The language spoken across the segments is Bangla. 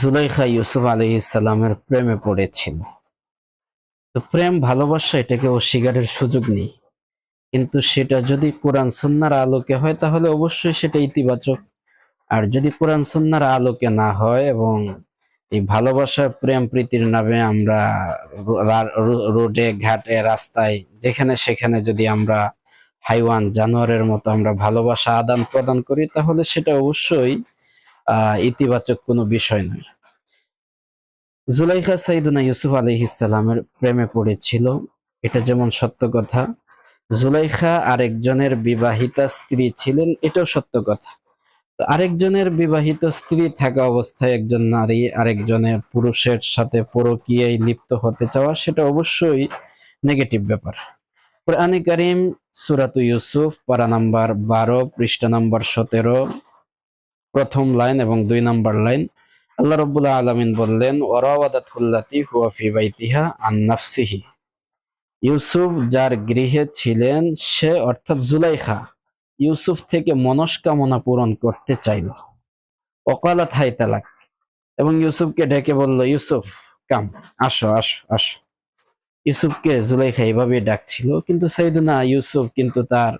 জুলাইখা ইউসুফ আলী ইসলামের প্রেমে পড়েছিল। তো প্রেম ভালোবাসা এটাকে অস্বীকারের সুযোগ নেই। কিন্তু সেটা যদি কোরআন সন্ন্যার আলোকে হয়, তাহলে অবশ্যই সেটা ইতিবাচক। আর যদি কোরআন সন্ন্যার আলোকে না হয় এবং এই ভালোবাসা প্রেম প্রীতির নামে আমরা রোডে, ঘাটে, রাস্তায়, যেখানে সেখানে যদি আমরা হাইওয়ান জানোয়ারের মতো আমরা ভালোবাসা আদান প্রদান করি, তাহলে সেটা অবশ্যই ইতিবাচক কোনো বিষয় নয়। জুলাইখা সাইদুনা ইউসুফ আলহিসাল্লামের প্রেমে পড়েছিল। এটা যেমন সত্য কথা। জুলাইখা আরেকজনের বিবাহিতা স্ত্রী ছিলেন, এটাও সত্য কথা। আরেকজনের বিবাহিত স্ত্রী থাকা অবস্থায় একজন নারী আরেকজনের পুরুষের সাথে পরকীয়ায় লিপ্ত হতে চাওয়া, সেটা অবশ্যই নেগেটিভ ব্যাপার। কোরআনে কারিম সুরাতু ইউসুফ, পারা নাম্বার বারো, পৃষ্ঠা নাম্বার সতেরো প্রথম লাইন এবং দুই নাম্বার লাইন। আল্লাহ রব্বুল্লাহ আলমিন বললেন ওরাওয়াদাতুল্লাতি ইউসুফ যার গৃহে ছিলেন, সে অর্থাৎ জুলাইখা, ইউসুফ থেকে মনস্কামনা পূরণ করতে চাইল। অকালাত হাই তালাক। এবং ইউসুফকে ডেকে বলল, ইউসুফ, কাম, আসো আসো আসো। ইউসুফকে জুলাইখা এভাবে ডাকছিল, কিন্তু সাইদুনা ইউসুফ কিন্তু তার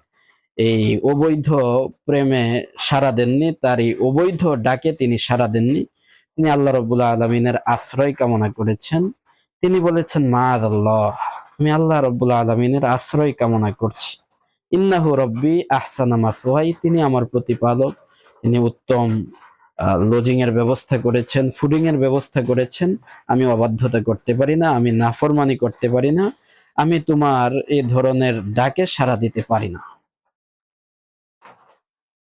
এই অবৈধ প্রেমে সাড়া দেননি তার এই অবৈধ ডাকে তিনি সাড়া দেননি। তিনি আল্লাহ রবুল্লাহ আলমিনের আশ্রয় কামনা করেছেন। তিনি বলেছেন মা আল্লাহ আমি আল্লাহ রব্বুল্লাহ আলমিনের আশ্রয় কামনা করছি। ইন্নাহু রব্বি আহসানা মাফুয়াই তিনি আমার প্রতিপালক। তিনি উত্তম লজিং এর ব্যবস্থা করেছেন ফুডিং এর ব্যবস্থা করেছেন। আমি অবাধ্যতা করতে পারি না, আমি নাফরমানি করতে পারি না। আমি তোমার এই ধরনের ডাকে সাড়া দিতে পারি না।